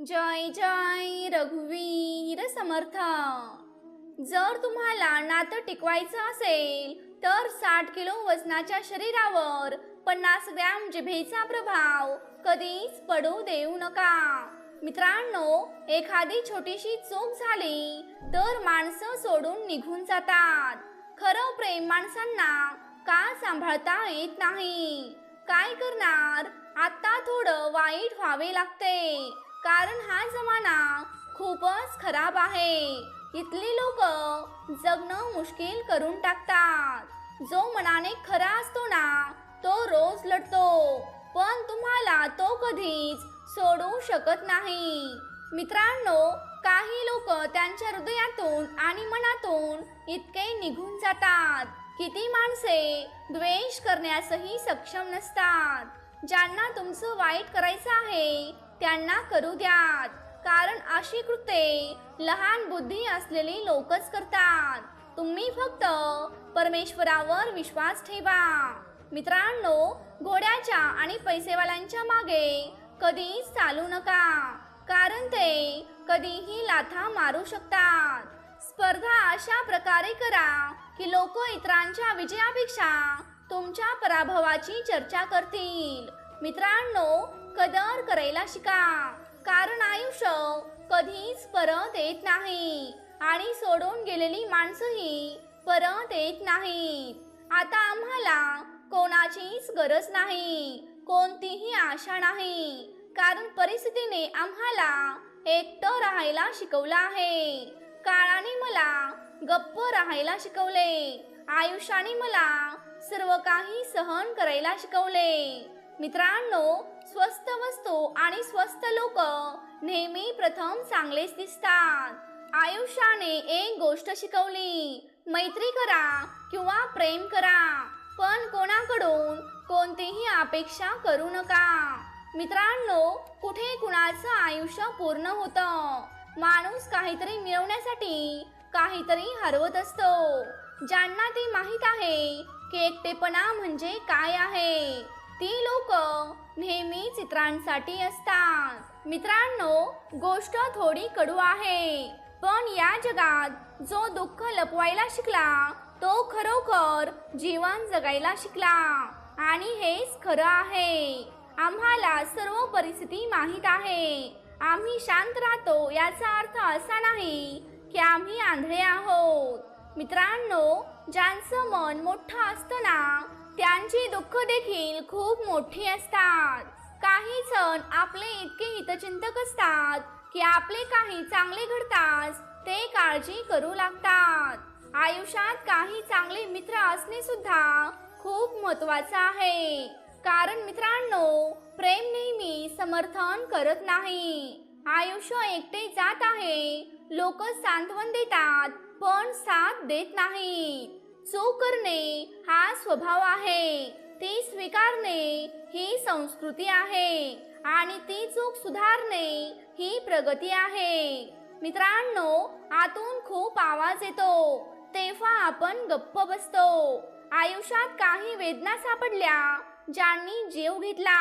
जय जय रघुवीर समर्थ. जर तुम्हाला नातं टिकवायचं असेल तर साठ किलो वजनाच्या शरीरावर पन्नास ग्रॅम जिभेचा प्रभाव कधीच पडू देऊ नका. मित्रांनो एखादी छोटीशी चूक झाली तर माणसं सोडून निघून जातात. खरं प्रेम माणसांना का सांभाळता येत नाही? काय करणार? आता थोडं वाईट व्हावे लागते. कारण हा जमाना खूपच खराब आहे. इथली लोक जगणं मुश्किल करून टाकतात. जो मनाने खरा असतो ना तो रोज लढतो. पण तुम्हाला तो कधीच सोडू शकत नाही. मित्रांनो काही लोक त्यांच्या हृदयातून आणि मनातून इतके निघून जातात. किती माणसे द्वेष करण्यासही सक्षम नसतात. ज्यांना तुमचं वाईट करायचं आहे त्यांना करू द्यात. कारण अशी कृत्ये लहान बुद्धी असलेली लोकच करतात. तुम्ही फक्त परमेश्वरावर विश्वास ठेवा. मित्रांनो घोड्याच्या आणि पैसेवाल्यांच्या मागे कधीच चालू नका. कारण ते कधीही लाथा मारू शकतात. स्पर्धा अशा प्रकारे करा की लोक इतरांच्या विजयापेक्षा तुमच्या पराभवाची चर्चा करतील. मित्रांनो कदर करायला शिका. कारण आयुष्य कधीच परत येत नाही. आणि सोडून गेलेली माणसंही परत येत नाहीत. आता आम्हाला कोणाचीच गरज नाही. कोणतीही आशा नाही. कारण परिस्थितीने आम्हाला एकटं राहायला शिकवलं आहे. काळाने मला गप्प राहायला शिकवले. आयुष्याने मला सर्व काही सहन करायला शिकवले. मित्रांनो स्वस्त वस्तू आणि स्वस्त लोक नेहमी प्रथम चांगलेच दिसतात. आयुष्याने एक गोष्ट शिकवली. मैत्री करा किंवा प्रेम करा पण कोणाकडून कोणतीही अपेक्षा करू नका. मित्रांनो कुठे कुणाचं आयुष्य पूर्ण होतं? माणूस काहीतरी मिळवण्यासाठी काहीतरी हरवत असतो. ज्यांना ते माहीत आहे की एकटेपणा म्हणजे काय आहे? ती लोक नेहमी चित्रांसाठी असतात. मित्रांनो गोष्ट थोडी कडू आहे. पण या जगात जो दुःख लपवायला शिकला तो खरोखर जीवन जगायला शिकला. आणि हेच खरं आहे. आम्हाला सर्व परिस्थिती माहीत आहे. आम्ही शांत राहतो याचा अर्थ असा नाही की आम्ही आंधळे आहोत. मित्रांनो ज्यांचं मन मोठं असतं ना त्यांची दुःख देखील खूप मोठी असतात. काही जण आपले इतके हितचिंतक असतात की आपले काही चांगले घडताच ते काळजी करू लागतात. आयुष्यात काही चांगले मित्र असणे सुद्धा खूप महत्वाचं आहे. कारण मित्रांनो प्रेम नेहमी समर्थन करत नाही. आयुष्य एकटे जात आहे लोक सांत्वन देतात पण साथ देत नाही चूक करणे हा स्वभाव आहे ती स्वीकारणे ही संस्कृती आहे आणि ती चूक सुधारणे ही प्रगती आहे. मित्रांनो आतून खूप आवाज येतो. तेव्हा आपण गप्प बसतो. आयुष्यात काही वेदना सापडल्या ज्यांनी जीव घेतला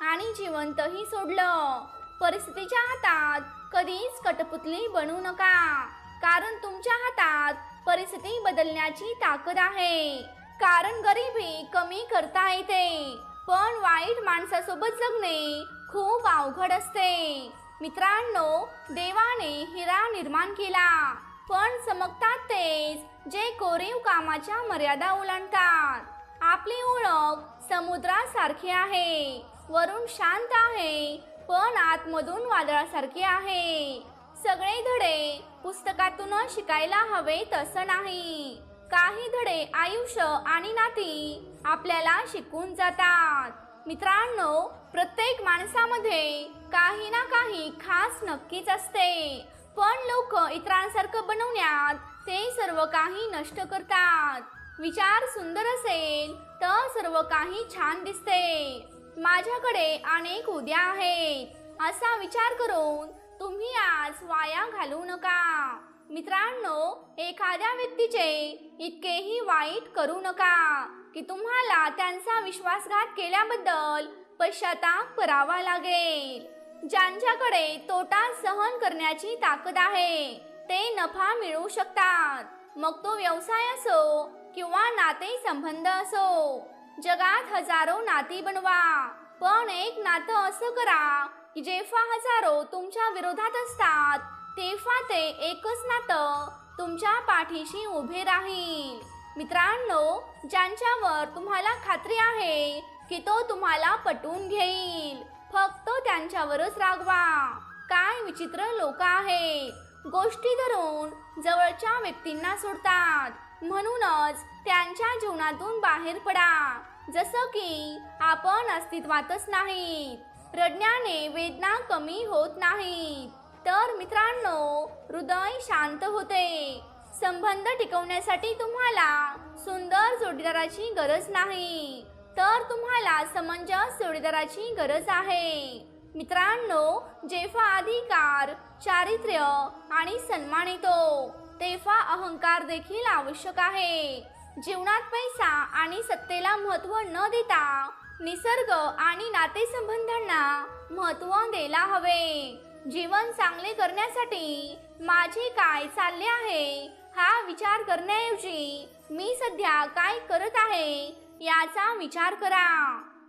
आणि जिवंतही सोडलं. परिस्थितीच्या हातात कधीच कटपुतली बनू नका. कारण तुमच्या हातात परिस्थिती बदलण्याची ताकद आहे. कारण गरिबी कमी करता येते. पण वाईट माणसासोबत जगणे खूप अवघड असते. मित्रांनो देवाने हिरा निर्माण केला. पण चमकतात तेच जे कोरीव कामाच्या मर्यादा ओलांडतात. आपली ओळख समुद्रासारखी आहे. वरून शांत आहे पण आतमधून वादळासारखी आहे. सगळे धडे पुस्तकातून शिकायला हवे तसं नाही. काही धडे आयुष्य आणि नाती आपल्याला शिकून जातात. मित्रांनो प्रत्येक माणसामध्ये काही ना काही खास नक्कीच असते. पण लोक इतरांसारखं बनवण्यात ते सर्व काही नष्ट करतात. विचार सुंदर असेल तर सर्व काही छान दिसते. माझ्याकडे अनेक उद्या आहेत. असा विचार करून तुम्ही आज वाया घालू नका. मित्रांनो एखाद्या व्यक्तीचे इतकेही वाईट करू नका की तुम्हाला त्यांचा विश्वासघात केल्याबद्दल पश्चाताप करावा लागेल. ज्यांच्याकडे तोटा सहन करण्याची ताकद आहे ते नफा मिळवू शकतात. मग तो व्यवसाय असो किंवा नाते संबंध असो जगात हजारो नाती बनवा पण एक नातं असं करा की जेव्हा हजारो तुमच्या विरोधात असतात तेव्हा ते एकच नातं तुमच्या पाठीशी उभे राहील. मित्रांनो ज्यांच्यावर तुम्हाला खात्री आहे की तो तुम्हाला पटवून घेईल फक्त त्यांच्यावरच रागवा. काय विचित्र लोक आहेत. गोष्टी धरून जवळच्या व्यक्तींना सोडतात. म्हणूनच त्यांच्या जीवनातून बाहेर पडा. जसं की आपण अस्तित्वातच नाहीत. रडण्याने वेदना कमी होत नाहीत तर मित्रांनो हृदय शांत होते. संबंध टिकवण्यासाठी तुम्हाला सुंदर जोडीदाराची गरज नाही. तर तुम्हाला समंजस जोडीदाराची गरज आहे. मित्रांनो जेव्हा अधिकार चारित्र्य आणि सन्मान येतो तेव्हा अहंकार देखील आवश्यक आहे. जीवनात पैसा आणि सत्तेला महत्त्व न देता निसर्ग आणि नातेसंबंधांना महत्त्व द्यायला हवे. जीवन चांगले करण्यासाठी माझे काय चालले आहे हा विचार करण्याऐवजी मी सध्या काय करत आहे याचा विचार करा.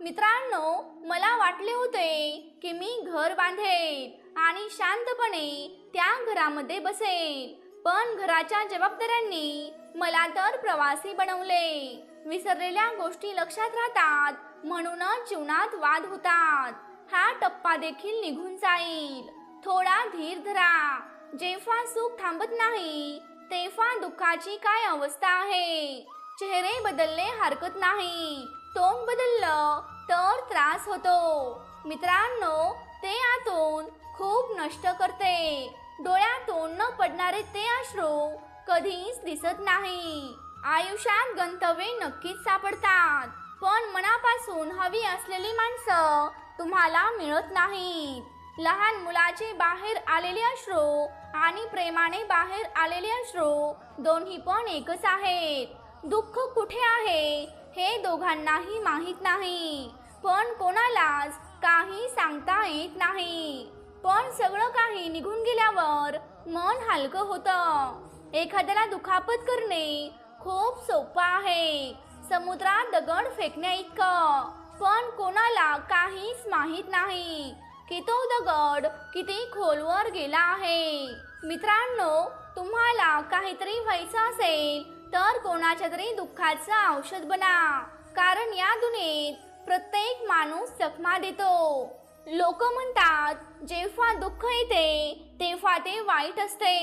मित्रांनो मला वाटले होते की मी घर बांधेल आणि शांतपणे त्या घरामध्ये बसेल. पण घराच्या जबाबदाऱ्यांनी मला तर प्रवासी बनवले. विसरलेल्या गोष्टी लक्षात राहतात. म्हणूनच जीवनात वाद होतात. हा टप्पा देखील निघून जाईल. थोडा धीर धरा. जेव्हा सुख थांबत नाही तेव्हा दुःखाची काय अवस्था आहे? चेहरे बदलले हरकत नाही. तोंड बदललं तर त्रास होतो. मित्रांनो ते आतून खूप नष्ट करते. डोळ्यातून न पडणारे ते अश्रू कधीच दिसत नाही. आयुष्यात गंतव्ये नक्कीच सापडतात. पण मनापासून हवी असलेली माणसं तुम्हाला मिळत नाहीत. लहान मुलाचे बाहेर आलेले अश्रू आणि प्रेमाने बाहेर आलेले अश्रू दोन्ही पण एकच आहेत. दुःख कुठे आहे हे दोघांनाही माहीत नाही. पण कोणालाच काही सांगता येत नाही. पण सगळं काही निघून गेल्यावर मन हलकं होतं. एखाद्याला दुखापत करणे खूप सोपं आहे. समुद्रात दगड फेकण्या इतकं. पण कोणाला काहीच माहीत नाही की तो दगड किती खोलवर गेला आहे. मित्रांनो तुम्हाला काहीतरी व्हायचं असेल तर कोणाच्या तरी दुःखाचं औषध बना. कारण या दुनियेत प्रत्येक माणूस चकमा देतो. लोक म्हणतात जेव्हा दुःख येते तेव्हा ते वाईट असते.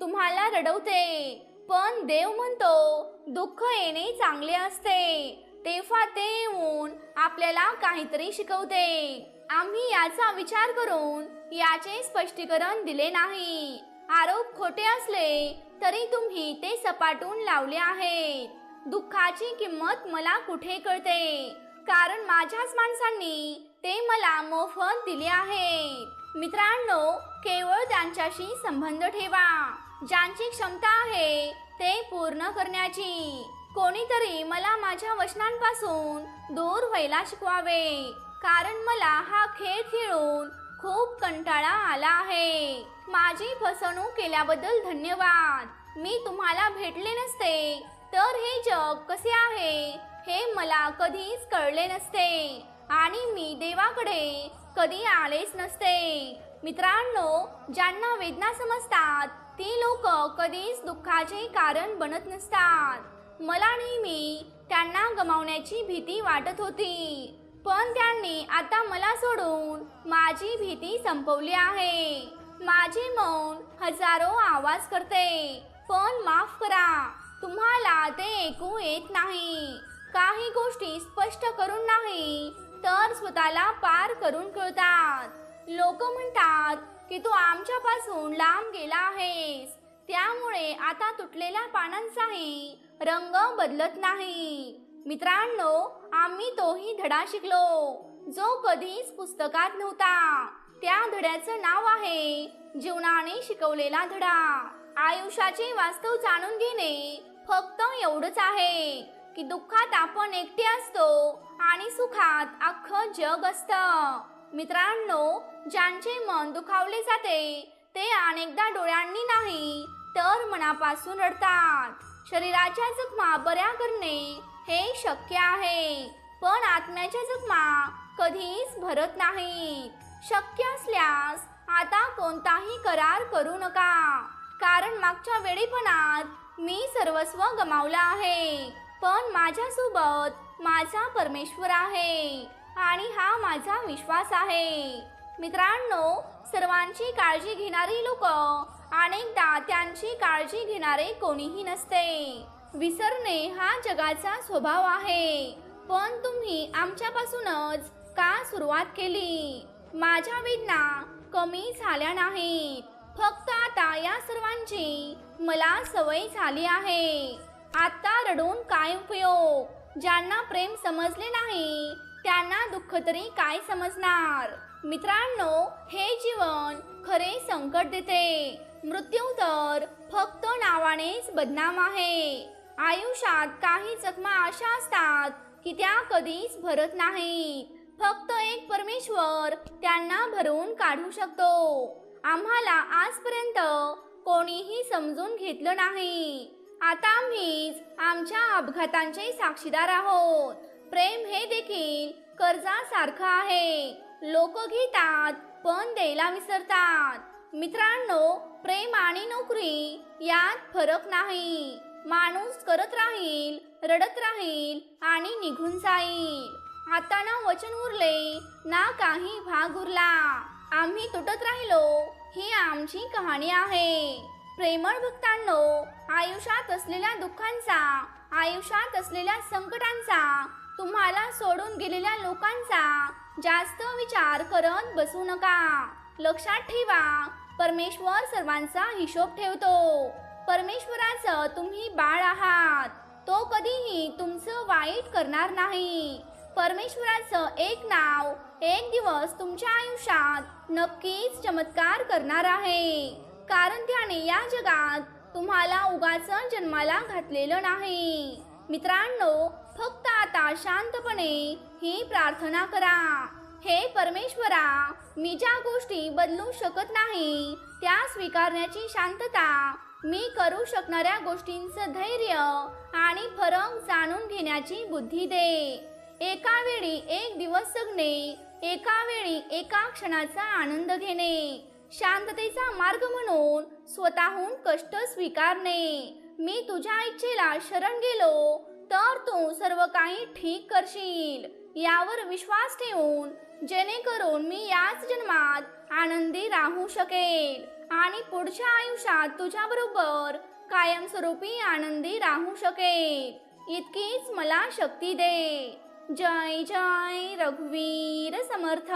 तुम्हाला रडवते. पण देव म्हणतो दुःख येणे चांगले असते. तेव्हा ते येऊन आपल्याला काहीतरी शिकवते. आम्ही याचा विचार करून याचे स्पष्टीकरण दिले नाही. आरोप खोटे असले तरी तुम्ही ते सपाटून लावले आहेत. दुःखाची किंमत मला कुठे कळते? कारण माझ्याच माणसांनी ते मला मोफत दिले आहेत. मित्रांनो केवळ त्यांच्याशी संबंध ठेवा. ज्यांची क्षमता आहे ते पूर्ण करण्याची. कोणीतरी मला माझ्या वचनांपासून दूर व्हायला शिकवावे. कारण मला हा खेळ खेळून खूप कंटाळा आला आहे. माझी फसवणूक केल्याबद्दल धन्यवाद. मी तुम्हाला भेटले नसते तर हे जग कसे आहे हे मला कधीच कळले नसते. आणि मी देवाकडे कधी आलेच नसते. मित्रांनो ज्यांना वेदना समजतात ती लोक कधीच दुःखाचे कारण बनत नसतात. मला नेहमी त्यांना गमावण्याची भीती वाटत होती. पण त्यांनी आता मला सोडून माझी भीती संपवली आहे. माझे मौन हजारो आवाज करते. पण माफ करा. तुम्हाला ते ऐकू येत नाही. काही गोष्टी स्पष्ट करून नाही तर स्वतःला पार करून कळतात. लोक म्हणतात की तू आमच्यापासून लांब गेला आहेस. त्यामुळे आता तुटलेल्या पानांचाही रंग बदलत नाही. मित्रांनो आम्ही तोही धडा शिकलो. जो कधीच पुस्तकात नव्हता. त्या धड्याचं नाव आहे जीवनाने शिकवलेला धडा. आयुष्याचे वास्तव जाणून घेणे फक्त एवढंच आहे. की दुःखात आपण एकटे असतो आणि सुखात अख्खं जग असतं. मित्रांनो ज्यांचे मन दुखावले जाते ते अनेकदा डोळ्यांनी नाही तर मनापासून रडतात. शरीराच्या जखमा बऱ्या करणे हे शक्य आहे पण आत्म्याच्या जखमा कधीच भरत नाहीत. शक्य असल्यास आता कोणताही करार करू नका. कारण मागच्या वेळेपणात मी सर्वस्व गमावलं आहे. पण माझ्यासोबत माझा परमेश्वर आहे आणि हा माझा विश्वास आहे. मित्रांनो सर्वांची काळजी घेणारी लोक अनेकदा त्यांची काळजी घेणारे कोणीही नसते. विसरणे हा जगाचा स्वभाव आहे. पण तुम्ही आमच्यापासूनच का सुरुवात केली? माझ्या वेदना कमी झाल्या नाहीत. फक्त आता या सर्वांची मला सवय झाली आहे. आता रडून काय उपयोग? ज्यांना प्रेम समजले नाही त्यांना दुःख तरी काय समजणार? मित्रांनो हे जीवन खरे संकट देते. मृत्यू तर फक्त नावानेच बदनाम आहे. आयुष्यात काही जखमा अशा असतात की त्या कधीच भरत नाहीत. फक्त एक परमेश्वर त्यांना भरून काढू शकतो. आम्हाला आजपर्यंत कोणीही समजून घेतलं नाही. आता आम्हीच आमच्या अपघातांचे साक्षीदार आहोत. प्रेम हे देखील कर्जासारखं आहे. लोक घेतात पण द्यायला विसरतात. मित्रांनो प्रेम आणि नोकरी यात फरक नाही. माणूस करत राहील रडत राहील आणि निघून जाईल. आता ना वचन उरले ना काही भाग उरला. आम्ही तुटत राहिलो ही आमची कहाणी आहे. प्रेमळ भक्तांनो आयुष्यात असलेल्या दुःखांचा आयुष्यात असलेल्या संकटांचा तुम्हाला सोडून गेलेल्या लोकांचा जास्त विचार करत बसू नका. लक्षात ठेवा परमेश्वर सर्वांचा हिशोब ठेवतो. परमेश्वराचं तुम्ही बाळ आहात. तो कधीही तुमचं वाईट करणार नाही. परमेश्वराचं एक नाव एक दिवस तुमच्या आयुष्यात नक्कीच चमत्कार करणार आहे. कारण त्याने या जगात तुम्हाला उगाच जन्माला घातलेलं नाही. मित्रांनो फक्त आता शांतपणे ही प्रार्थना करा. हे परमेश्वरा मी ज्या गोष्टी बदलू शकत नाही त्या स्वीकारण्याची शांतता मी करू शकणाऱ्या गोष्टींचं धैर्य आणि फरक जाणून घेण्याची बुद्धी दे. एका वेळी एक दिवस जगणे एका वेळी एका क्षणाचा आनंद घेणे. शांततेचा मार्ग म्हणून स्वतःहून कष्ट स्वीकारणे. मी तुझ्या इच्छेला शरण गेलो तर तू सर्व काही ठीक करशील. यावर विश्वास ठेवून जेणेकरून मी याच जन्मात आनंदी राहू शकेल आणि पुढच्या आयुष्यात तुझ्या बरोबर कायमस्वरूपी आनंदी राहू शकेल. इतकीच मला शक्ती दे. जय जय रघुवीर समर्थ.